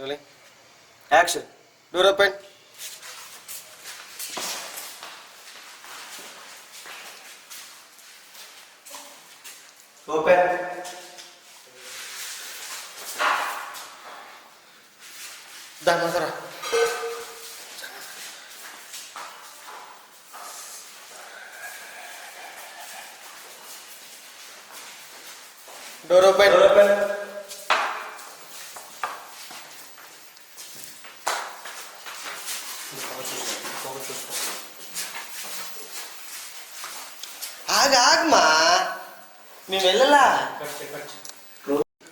Rolling. Action. Door open. Open. దా మాతరా door open door open ఆగ ఆగమా మేము వెళ్ళలా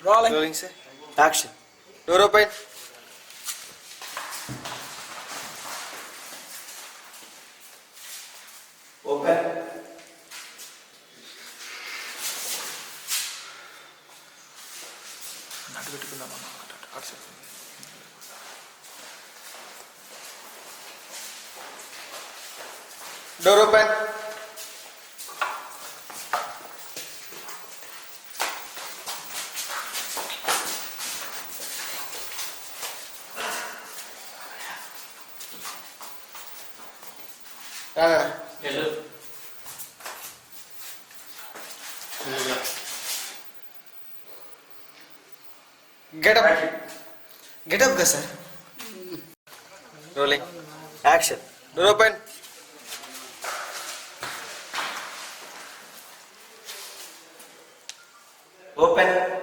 rolling sir action door open open అటు పెట్టుకుందాం అన్న అటు అటు అటు side. Door open get up get up కదా sir rolling action door open open door open కొంచెం గ్యాప్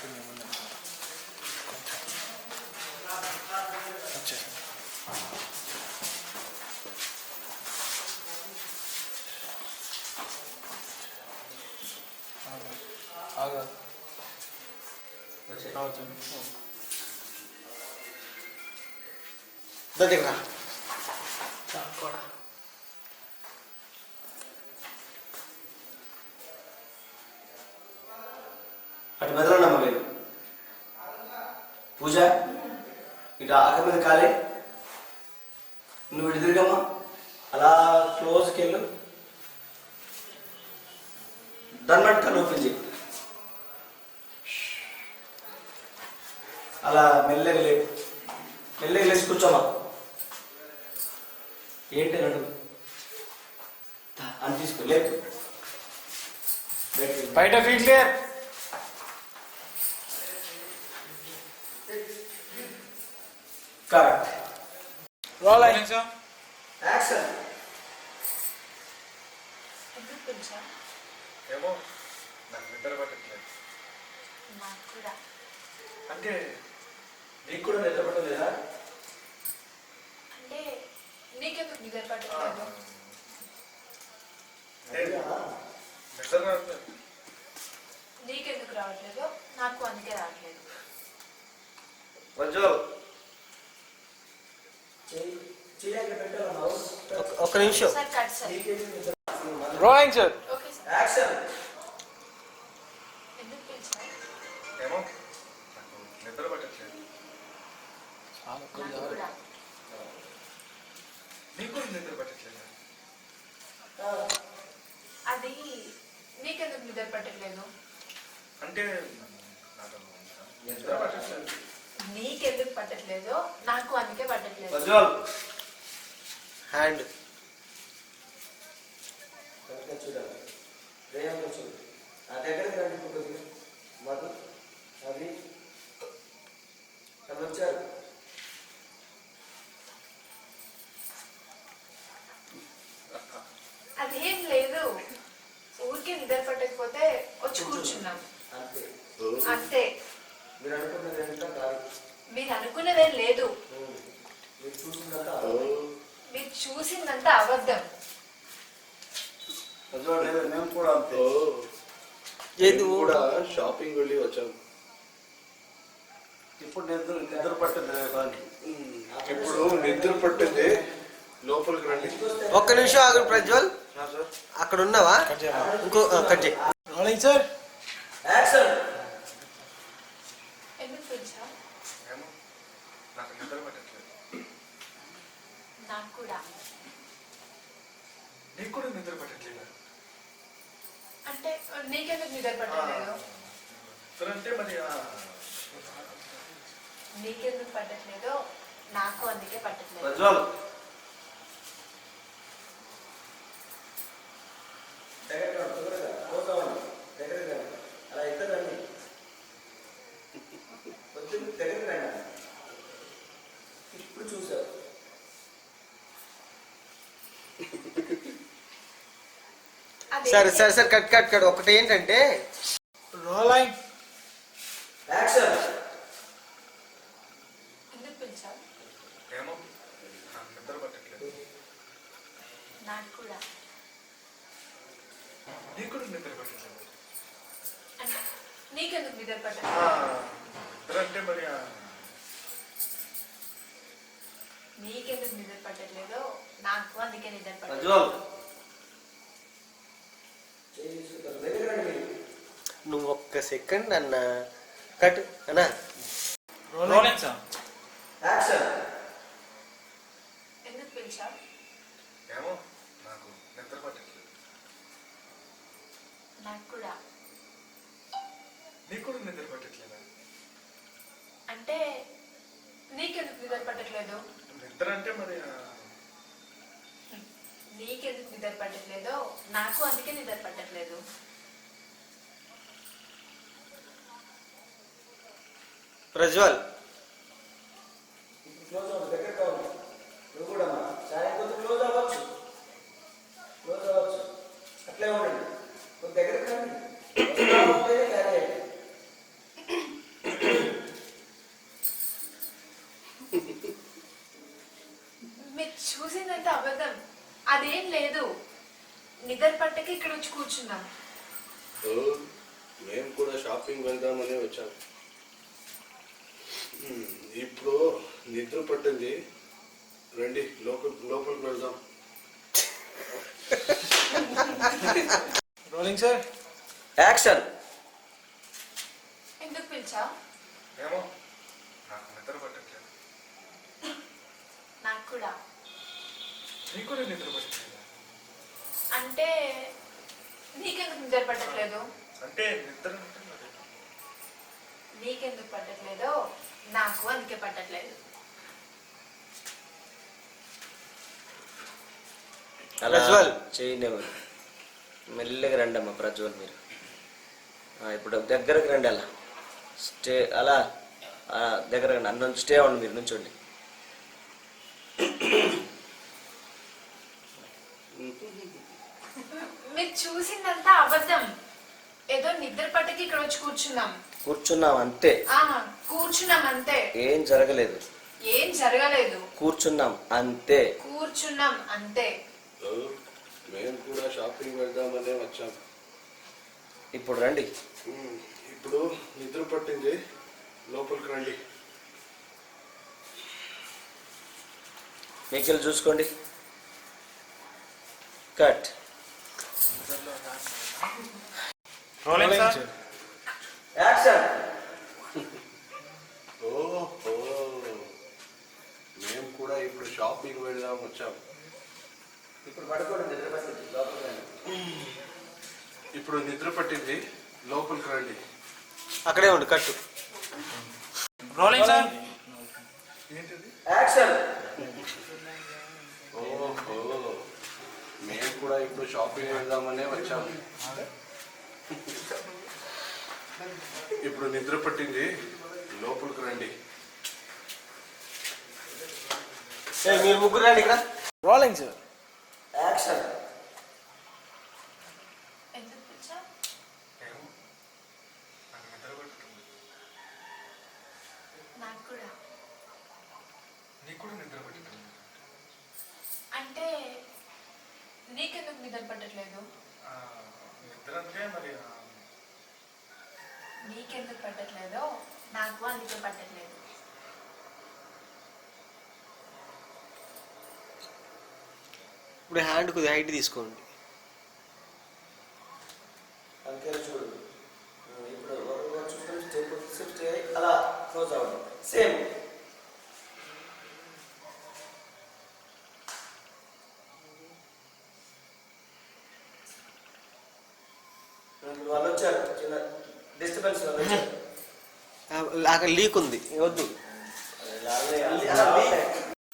ఉంది ముందు. కొంచెం వచ్చేసింది ఆగు. ఆగు. రావచ్చు. దగ్గర కూడా అటు మెదలన్నమ్మ మీరు పూజ ఇటు ఆక మీద కాలే నువ్వు ఇటు తిరిగమ్మా అలా క్లోజ్కి వెళ్ళు దాన్ని కళ్ళు ఓపెన్ చేయి అలా మెల్లగా లేపు మెల్లగా లేచి కూర్చోమా ఏంటి అన్నాడు అని తీసుకో లేపు బయట ఫీట్ క్లియర్ యాక్షన్ ఎందుకు పిలిచా ఏమో నాకు నిద్ర పట్టట్లేదు. అంటే నీకు కూడా నిద్ర పట్టలేదా? అంటే నీకెందుకు నిద్ర పట్టలేదు నిద్ర పట్టలేదు నీకెందుకు రావట్లేదు? నాకు అందుకే రావట్లేదు. ప్రజ్వల్ ఒక్క నిమిషం. సార్ కట్ సార్ యాక్షన్ ఏమో నిద్ర పట్టట్లేదు నాకు నిద్ర పట్టట్లేదు అది నీకెందుకు నిద్ర పట్టట్లేదు అంటే నాకు నిద్ర పట్టట్లేదు నీకెందుకు పట్టట్లేదు నాకు అందుకే పట్టట్లేదు. హ్యాండ్ చూడాలి నా దగ్గరికి రండి ఇప్పుడు కొద్దిగా మధు అది వాళ్ళు వచ్చారు అదేం లేదు ఊరికే నిద్ర పట్టకపోతే వచ్చి కూర్చున్నాం అంతే అంతే మీరు అనుకున్నది ఎంత కాదు అనుకున్నదేం లేదు. మీరు చూసిందంతా అబద్ధం. మేము కూడా అంతే ఏది కూడా షాపింగ్ వెళ్ళి వచ్చాం ఇప్పుడు నిద్ర నిద్ర పట్టదు కానీ ఇప్పుడు నిద్ర పట్టింది. లోపలికి రండి. ఒక్క నిమిషం ఆగు ప్రజ్వల్. సార్. అక్కడ ఉన్నావా? ఇంకో కట్ చేయి. సార్ యాక్షన్ ఎందుకు పిలిచా ఏమో నాకు నిద్ర పట్టట్లేదు నాకు కూడా నీకు కూడా నిద్ర పట్టట్లేదా? అంటే నీకెందుకు నిద్ర పట్టలేదు సరే అంటే మరి ఆ, నీకెందుకు పట్టట్లేదో నాకు అందుకే పట్టట్లేదు ప్రజ్వల్ దగ్గరగా ఉండు, దగ్గరగా. క్లోజ్ అవ్వండి. దగ్గరగా ఉండు. అలా ఇద్దరండి కొంచెం దగ్గరగా రండి ఇప్పుడు చూసావు అదే సరే సరే సరే కట్ కట్ కట్. ఒకటి ఏంటంటే రోలింగ్ యాక్షన్ నీకెందుకు నిద్ర ఆ, పట్టలేదు మరి నీకెందుకు నిద్ర పట్టట్లేదో? నాకు అందుకే నిద్ర పట్టలేదు ప్రజ్వల్ చేయి తీసుకుంటారు. దగ్గరగా రండి మీరు. నువ్వు ఒక్క సెకండ్ అన్న. కట్. అన్నా. రోలింగ్ సార్ యాక్షన్ ఎందుకు పిలిచావు? ఏమో నాకు నిద్ర పట్టట్లేదు. నాకు కూడా. నీకు కూడా నిద్ర పట్టట్లేదా? అంటే నీకెందుకు నిద్ర పట్టట్లేదు? నిద్ర అంటే మరి ఆ, నీకెందుకు నిద్ర పట్టట్లేదో? నాకు అందుకే నిద్ర పట్టట్లేదు. ప్రజ్వల్ క్లోజ్ అవ్వండి దగ్గరగా ఉంది నువ్వు కూడా అమ్మా చాలా కొంచెం క్లోజ్ అవ్వచ్చు క్లోజ్ అవ్వచ్చు అట్లే ఉండండి కొంచెం దగ్గరకు రండి వస్తా ఉంటేనే క్యారీ అయ్యండి. మీరు చూసిందంటే అబద్ధం అదేం లేదు. నిద్ర పట్టక ఇక్కడ వచ్చి కూర్చున్నాం. మేము కూడా షాపింగ్ వెళ్దామని వచ్చాం. ఇప్పుడు నిద్ర పట్టింది. రండి లోపల లోపలికి వెళ్దాం రోలింగ్ సార్? యాక్షన్. ఎందుకు పిలిచావు? ఏమో నాకు నిద్ర పట్టట్లేదు. నాకు కూడా నీకు కూడా నిద్ర పట్టట్లేదు అంటే నీకెందుకు నిద్ర పట్టట్లేదు? అంటే నిద్ర నీకెందుకు పట్టట్లేదో నాకు అందుకే పట్టట్లేదు. అలా ప్రజ్వల్. చేయనివ్వరు మెల్లగా రండి అమ్మా ప్రజ్వల్ మీరు. ఆ, ఇప్పుడు దగ్గరకు రండి అలా. స్టే అలా. దగ్గర రండి. అన్న స్టే అవ్వండి మీరు నుంచోండి. మీరు చూసిందంతా అబద్ధం. ఏదో నిద్ర పట్టకి ఇక్కడ వచ్చి కూర్చున్నాం. కూర్చున్నాం అంతే. ఆ కూర్చున్నాం అంతే. ఏం జరగలేదు. ఏం జరగలేదు. కూర్చున్నాం అంతే. కూర్చున్నాం అంతే. మేము కూడా షాపింగ్ వెళ్దామని వచ్చాం. ఇప్పుడు రండి. ఇప్పుడు నిద్ర పట్టింది. లోపలికి రండి. మీకెళ్ళి చూసుకోండి. కట్. రోలింగ్ సార్ యాక్షన్ ఓహో. మేము కూడా ఇప్పుడు షాపింగ్ వెళ్దాం వచ్చాం. ఇప్పుడు పడుకోండి నిద్ర పట్టింది. లోపలికి రండి. ఇప్పుడు నిద్ర పట్టింది. లోపలికి రండి. అక్కడే ఉండు కట్టు. రోలింగ్ సార్ ఏంటిది? యాక్షన్ ఓహో. మేము కూడా ఇప్పుడు షాపింగ్ వెళ్దామనే వచ్చాం. ఇప్పుడు నిద్ర పట్టింది. లోపలికి రండి. ఏయ్, మీరు ముగ్గురు రండి ఇక్కడ. రోలింగ్ సార్ యాక్షన్ ఎందుకు పిలిచావు ఏమో నాకు నిద్ర పట్టుతుంది నాకు కూడా నీకు కూడా నిద్ర పట్టుతుంది అంటే నీకెందుకు నిద్ర పట్టట్లేదు ఆ, నిద్ర అంటే మరి ఆ, నీకెందుకు పట్టట్లేదో నాకు అందుకే పట్టట్లేదు. ఇప్పుడు హ్యాండ్ కొద్దిగా హైట్ తీసుకోండి. అంతే చూడు ఇప్పుడు అలా క్లోజ్ అవ్వండి. సేమ్ వాళ్ళు వచ్చారు చిన్న డిస్టర్బెన్స్ వాళ్ళు నాకు లీక్ ఉంది. వద్దు.